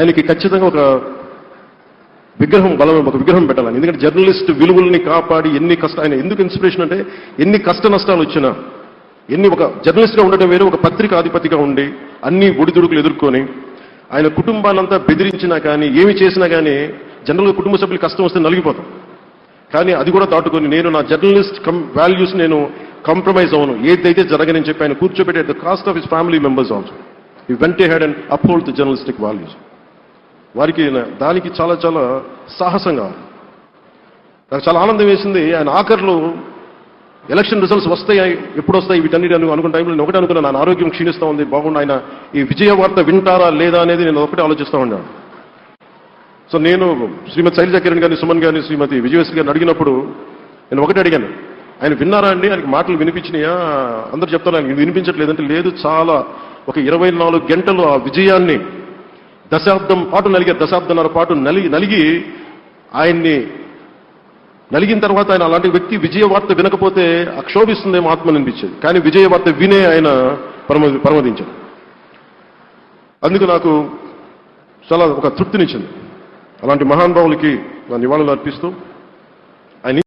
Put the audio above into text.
ఆయనకి ఖచ్చితంగా ఒక విగ్రహం బలం ఒక విగ్రహం పెట్టాలని. ఎందుకంటే జర్నలిస్ట్ విలువల్ని కాపాడి ఎన్ని కష్ట ఆయన ఎందుకు ఇన్స్పిరేషన్ అంటే ఎన్ని కష్ట నష్టాలు వచ్చినా ఎన్ని ఒక జర్నలిస్ట్గా ఉండటం వేరే ఒక పత్రిక ఆధిపతిగా ఉండి అన్ని ఒడిదుడుకులు ఎదుర్కొని ఆయన కుటుంబాన్నంతా బెదిరించినా కానీ ఏమి చేసినా కానీ జనరల్గా కుటుంబ సభ్యులు కష్టం వస్తే నలిగిపోతాం. కానీ అది కూడా దాటుకొని నేను నా జర్నలిస్ట్ కం వాల్యూస్ నేను కాంప్రమైజ్ అవును. ఏదైతే జరగనని చెప్పి ఆయన కూర్చోబెట్టే the cost of his family members also ఈ వెంటే head and uphold the journalistic values వారికి దానికి చాలా చాలా సాహసంగా నాకు చాలా ఆనందం వేసింది. ఆయన ఆఖర్లో ఎలక్షన్ రిజల్ట్స్ వస్తాయి? ఎప్పుడు వస్తాయి? వీటన్నిటి అను అనుకున్న టైంలో నేను ఒకటే అనుకున్నాను. నా ఆరోగ్యం క్షీణిస్తూ ఉంది. బాగుండు ఆయన. ఈ విజయ వార్త వింటారా లేదా అనేది నేను ఒకటే ఆలోచిస్తూ ఉన్నాను. సో నేను శ్రీమతి శైలజ కిరణ్ గారిని సుమన్ గారిని శ్రీమతి విజయశ్రీ గారిని అడిగినప్పుడు నేను ఒకటే అడిగాను. ఆయన విన్నారా అండి? ఆయనకి మాటలు వినిపించినాయా? అందరు చెప్తారు ఆయనకి వినిపించట్లేదంటే లేదు. చాలా ఒక ఇరవై నాలుగు గంటలు ఆ విజయాన్ని దశాబ్దం పాటు నలిగే దశాబ్దంన్నర పాటు నలిగి నలిగి ఆయన్ని నలిగిన తర్వాత ఆయన అలాంటి వ్యక్తి విజయవార్త వినకపోతే అక్షోభిస్తుందేమో ఆత్మ అనిపించేది కానీ విజయవార్త వినే ఆయన పరమ పరమదించాడు. అందుకు నాకు చాలా ఒక తృప్తినిచ్చింది. అలాంటి మహానుభావులకి నా నివాళులు అర్పిస్తూ